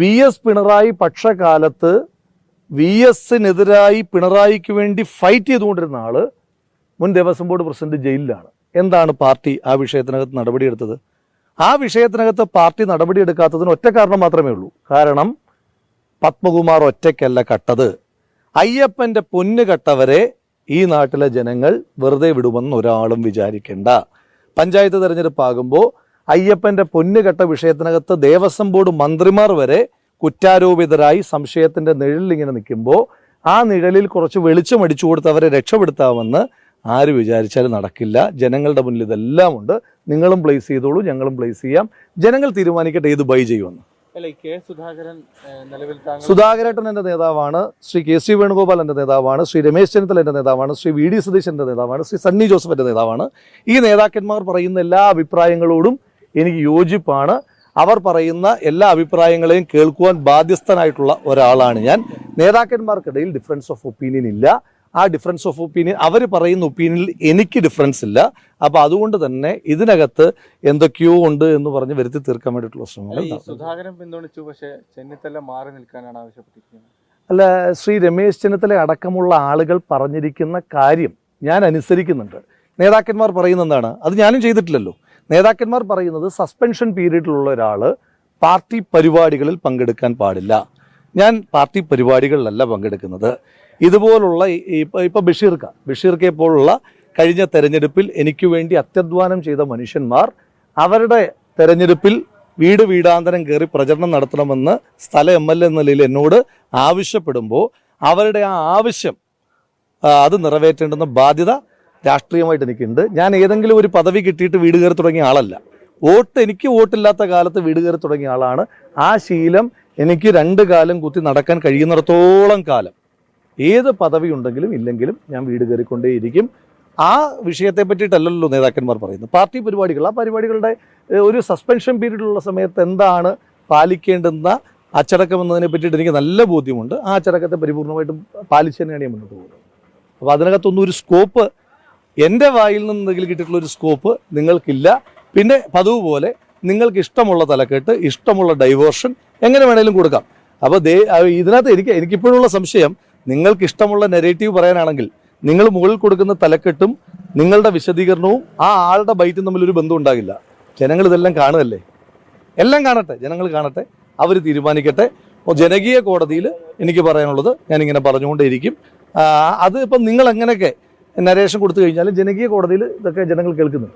V S Pinarayi പക്ഷകാലത്ത് V എസിനെതിരായി പിണറായിക്ക് വേണ്ടി ഫൈറ്റ് ചെയ്തുകൊണ്ടിരുന്ന ആൾ മുൻ ദേവസ്വം ബോർഡ് പ്രസിഡന്റ് ജയിലിലാണ്. എന്താണ് പാർട്ടി ആ വിഷയത്തിനകത്ത് നടപടിയെടുത്തത്? ആ വിഷയത്തിനകത്ത് പാർട്ടി നടപടിയെടുക്കാത്തതിന് ഒറ്റ കാരണം മാത്രമേ ഉള്ളൂ. കാരണം പത്മകുമാർ ഒറ്റയ്ക്കല്ല കട്ടത്. അയ്യപ്പന്റെ പൊന്ന് കട്ടവരെ ഈ നാട്ടിലെ ജനങ്ങൾ വെറുതെ വിടുമെന്ന് ഒരാളും വിചാരിക്കേണ്ട. പഞ്ചായത്ത് തെരഞ്ഞെടുപ്പാകുമ്പോൾ അയ്യപ്പന്റെ പൊന്നുകെട്ട വിഷയത്തിനകത്ത് ദേവസ്വം ബോർഡ് മന്ത്രിമാർ വരെ കുറ്റാരോപിതരായി സംശയത്തിന്റെ നിഴലിൽ ഇങ്ങനെ നിൽക്കുമ്പോൾ ആ നിഴലിൽ കുറച്ച് വെളിച്ചം അടിച്ചു കൊടുത്ത് അവരെ രക്ഷപ്പെടുത്താമെന്ന് ആര് വിചാരിച്ചാലും നടക്കില്ല. ജനങ്ങളുടെ മുന്നിൽ ഇതെല്ലാം ഉണ്ട്. നിങ്ങളും പ്ലേസ് ചെയ്തോളൂ ഞങ്ങളും പ്ലേസ് ചെയ്യാം. ജനങ്ങൾ തീരുമാനിക്കട്ടെ ഇത് ബൈ ചെയ്യുമെന്ന്. സുധാകരേട്ടൻ എന്റെ നേതാവാണ് ശ്രീ കെ സി വേണുഗോപാൽ എന്റെ നേതാവാണ് ശ്രീ രമേശ് ചെന്നിത്തല എന്റെ നേതാവാണ് ശ്രീ വി ഡി സതീശ് എന്റെ നേതാവാണ് ശ്രീ സണ്ണി ജോസഫ് എന്റെ നേതാവാണ്. ഈ നേതാക്കന്മാർ പറയുന്ന എല്ലാ അഭിപ്രായങ്ങളോടും എനിക്ക് യോജിപ്പാണ്. അവർ പറയുന്ന എല്ലാ അഭിപ്രായങ്ങളെയും കേൾക്കുവാൻ ബാധ്യസ്ഥനായിട്ടുള്ള ഒരാളാണ് ഞാൻ. നേതാക്കന്മാർക്കിടയിൽ ഡിഫറൻസ് ഓഫ് ഒപ്പീനിയൻ ഇല്ല. ആ ഡിഫറൻസ് ഓഫ് ഒപ്പീനിയൻ അവർ പറയുന്ന ഒപ്പീനിയനിൽ എനിക്ക് ഡിഫറൻസ് ഇല്ല. അപ്പോൾ അതുകൊണ്ട് തന്നെ ഇതിനകത്ത് എന്തൊക്കെയോ ഉണ്ട് എന്ന് പറഞ്ഞ് വരുത്തി തീർക്കാൻ വേണ്ടിയിട്ടുള്ള ശ്രമങ്ങൾ അല്ല, ഈ നടത്തുന്നു. സുധാകരൻ പിന്തുണച്ചു പക്ഷേ ചെന്നിത്തല മാറി നിൽക്കാനാണ് ആവശ്യപ്പെട്ടിരിക്കുന്നത്. അല്ല ശ്രീ രമേശ് ചെന്നിത്തല അടക്കമുള്ള ആളുകൾ പറഞ്ഞിരിക്കുന്ന കാര്യം ഞാൻ അനുസരിക്കുന്നുണ്ട്. നേതാക്കന്മാർ പറയുന്ന എന്താണ്? അത് ഞാനും ചെയ്തിട്ടില്ലല്ലോ. നേതാക്കന്മാർ പറയുന്നത് സസ്പെൻഷൻ പീരീഡിലുള്ള ഒരാൾ പാർട്ടി പരിപാടികളിൽ പങ്കെടുക്കാൻ പാടില്ല. ഞാൻ പാർട്ടി പരിപാടികളിലല്ല പങ്കെടുക്കുന്നത്. ഇതുപോലുള്ള ഇപ്പോൾ ഇപ്പോൾ ഇപ്പൊ ഇപ്പൊ ബഷീർക്ക ബഷീർക്കയെ പോലുള്ള കഴിഞ്ഞ തെരഞ്ഞെടുപ്പിൽ എനിക്ക് വേണ്ടി അത്യധ്വാനം ചെയ്ത മനുഷ്യന്മാർ അവരുടെ തെരഞ്ഞെടുപ്പിൽ വീട് വീടാന്തരം കയറി പ്രചരണം നടത്തണമെന്ന് സ്ഥല എം എൽ എ എന്ന നിലയിൽ എന്നോട് ആവശ്യപ്പെടുമ്പോൾ അവരുടെ ആ ആവശ്യം അത് നിറവേറ്റേണ്ടുന്ന ബാധ്യത രാഷ്ട്രീയമായിട്ട് എനിക്കുണ്ട് ഞാൻ ഏതെങ്കിലും ഒരു പദവി കിട്ടിയിട്ട് വീട് കയറി തുടങ്ങിയ ആളല്ല. വോട്ട് എനിക്ക് വോട്ടില്ലാത്ത കാലത്ത് വീട് കയറി തുടങ്ങിയ ആളാണ്. ആ ശീലം എനിക്ക് രണ്ട് കാലം കുത്തി നടക്കാൻ കഴിയുന്നിടത്തോളം കാലം. ഏത് പദവി ഉണ്ടെങ്കിലും ഇല്ലെങ്കിലും ഞാൻ വീട് കയറിക്കൊണ്ടേയിരിക്കും. ആ വിഷയത്തെ പറ്റിയിട്ടല്ലല്ലോ നേതാക്കന്മാർ പറയുന്നത്. പാർട്ടി പരിപാടികൾ ആ പരിപാടികളുടെ ഒരു സസ്പെൻഷൻ പീരീഡിലുള്ള സമയത്ത് എന്താണ് പാലിക്കേണ്ടുന്ന അച്ചടക്കം എന്നതിനെ പറ്റിയിട്ട് എനിക്ക് നല്ല ബോധ്യമുണ്ട്. ആ അച്ചടക്കത്തെ പരിപൂർണമായിട്ടും പാലിച്ചു തന്നെയാണ് ഞാൻ മുന്നോട്ട് പോകുന്നത്. അപ്പോൾ അതിനകത്തൊന്നും ഒരു സ്കോപ്പ് എന്റെ വായിൽ നിന്ന് എന്തെങ്കിലും കിട്ടിയിട്ടുള്ള ഒരു സ്കോപ്പ് നിങ്ങൾക്കില്ല. പിന്നെ പതിവ് പോലെ നിങ്ങൾക്ക് ഇഷ്ടമുള്ള തലക്കെട്ട് ഇഷ്ടമുള്ള ഡൈവേർഷൻ എങ്ങനെ വേണേലും കൊടുക്കാം. അപ്പോൾ ദേ ഇതിനകത്ത് എനിക്ക് എനിക്കിപ്പോഴുള്ള സംശയം നിങ്ങൾക്ക് ഇഷ്ടമുള്ള നെഗറ്റീവ് പറയാനാണെങ്കിൽ നിങ്ങൾ മുകളിൽ കൊടുക്കുന്ന തലക്കെട്ടും നിങ്ങളുടെ വിശദീകരണവും ആ ആളുടെ ബൈറ്റും തമ്മിൽ ഒരു ബന്ധം ഉണ്ടാകില്ല. ജനങ്ങൾ ഇതെല്ലാം കാണുകയല്ലേ? എല്ലാം കാണട്ടെ ജനങ്ങൾ കാണട്ടെ അവർ തീരുമാനിക്കട്ടെ. ജനകീയ കോടതിയിൽ എനിക്ക് പറയാനുള്ളത് ഞാനിങ്ങനെ പറഞ്ഞുകൊണ്ടേയിരിക്കും. അത് ഇപ്പം നിങ്ങൾ എങ്ങനെയൊക്കെ നരേഷൻ കൊടുത്തു കഴിഞ്ഞാൽ ജനകീയ കോടതിയിൽ ഇതൊക്കെ ജനങ്ങൾ കേൾക്കുന്നുണ്ട്.